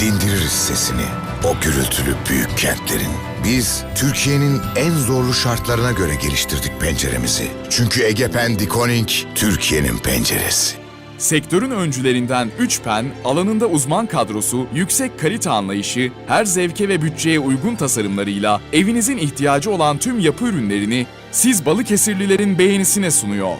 Dindiririz sesini. O gürültülü büyük kentlerin. Biz Türkiye'nin en zorlu şartlarına göre geliştirdik penceremizi. Çünkü Egepen Dikoning Türkiye'nin penceresi. Sektörün öncülerinden 3 pen, alanında uzman kadrosu, yüksek kalite anlayışı, her zevke ve bütçeye uygun tasarımlarıyla evinizin ihtiyacı olan tüm yapı ürünlerini siz Balıkesirlilerin beğenisine sunuyor.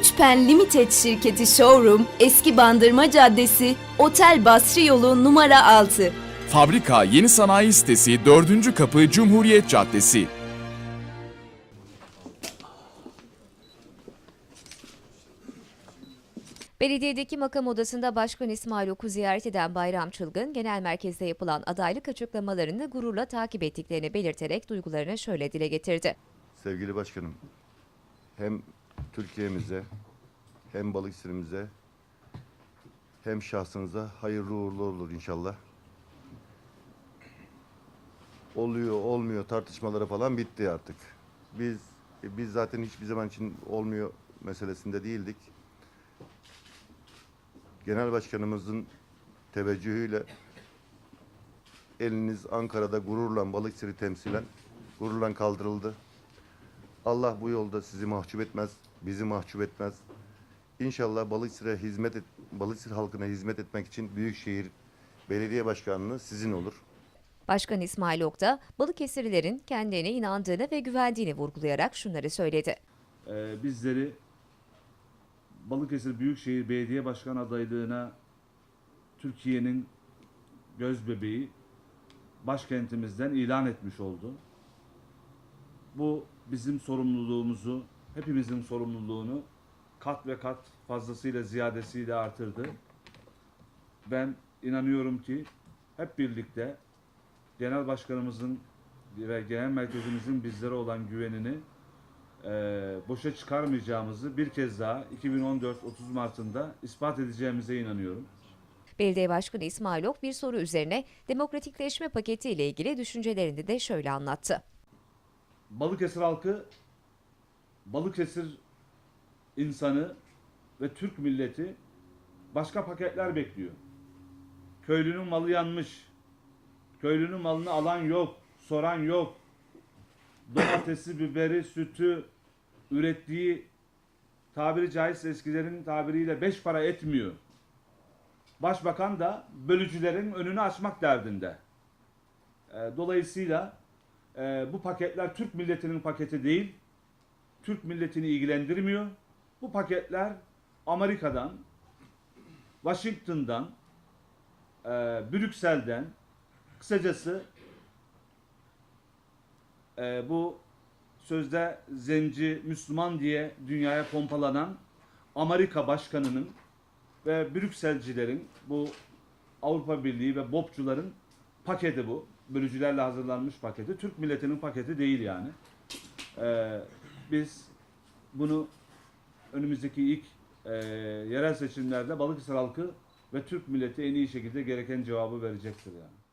Üçpen Limited şirketi showroom, Eski Bandırma Caddesi, Otel Basri Yolu numara 6. Fabrika Yeni Sanayi Sitesi 4. Kapı Cumhuriyet Caddesi. Belediyedeki makam odasında Başkan İsmail Ok'u ziyaret eden Bayram Çılgın, genel merkezde yapılan adaylık açıklamalarını gururla takip ettiklerini belirterek duygularını şöyle dile getirdi. Sevgili başkanım, hem Türkiye'mize, hem Balıkesir'imize, hem şahsınıza hayırlı uğurlu olur inşallah. Oluyor, olmuyor tartışmaları falan bitti artık. Biz e, biz zaten hiçbir zaman için olmuyor meselesinde değildik. Genel başkanımızın teveccühüyle eliniz Ankara'da gururla Balıkesir'i temsilen gururla kaldırıldı. Allah bu yolda sizi mahcup etmez, bizi mahcup etmez. İnşallah Balıkesir'e hizmet et, Balıkesir halkına hizmet etmek için Büyükşehir Belediye Başkanlığı sizin olur. Başkan İsmail Ok da Balıkesirlilerin kendilerine inandığını ve güvendiğini vurgulayarak şunları söyledi. Ee, bizleri Balıkesir Büyükşehir Belediye Başkan adaylığına Türkiye'nin göz bebeği başkentimizden ilan etmiş oldu. Bu bizim sorumluluğumuzu, hepimizin sorumluluğunu kat ve kat fazlasıyla ziyadesiyle artırdı. Ben inanıyorum ki hep birlikte genel başkanımızın ve genel merkezimizin bizlere olan güvenini e, boşa çıkarmayacağımızı bir kez daha 2014 30 Mart'ında ispat edeceğimize inanıyorum. Belediye Başkanı İsmail Ok bir soru üzerine demokratikleşme paketi ile ilgili düşüncelerini de şöyle anlattı. Balıkesir halkı, Balıkesir insanı ve Türk milleti başka paketler bekliyor. Köylünün malı yanmış. Köylünün malını alan yok, soran yok. Domatesi, biberi, sütü ürettiği tabiri caizse eskilerin tabiriyle beş para etmiyor. Başbakan da bölücülerin önünü açmak derdinde. E, Dolayısıyla e, bu paketler Türk milletinin paketi değil. Türk milletini ilgilendirmiyor. Bu paketler Amerika'dan, Washington'dan, e, Brüksel'den, kısacası e, bu sözde zenci Müslüman diye dünyaya pompalanan Amerika başkanının ve Brükselcilerin bu Avrupa Birliği ve BOP'cuların paketi bu. Bölücülerle hazırlanmış paketi. Türk milletinin paketi değil yani. Ee, biz bunu önümüzdeki ilk e, yerel seçimlerde Balıkesir halkı ve Türk milleti en iyi şekilde gereken cevabı verecektir yani.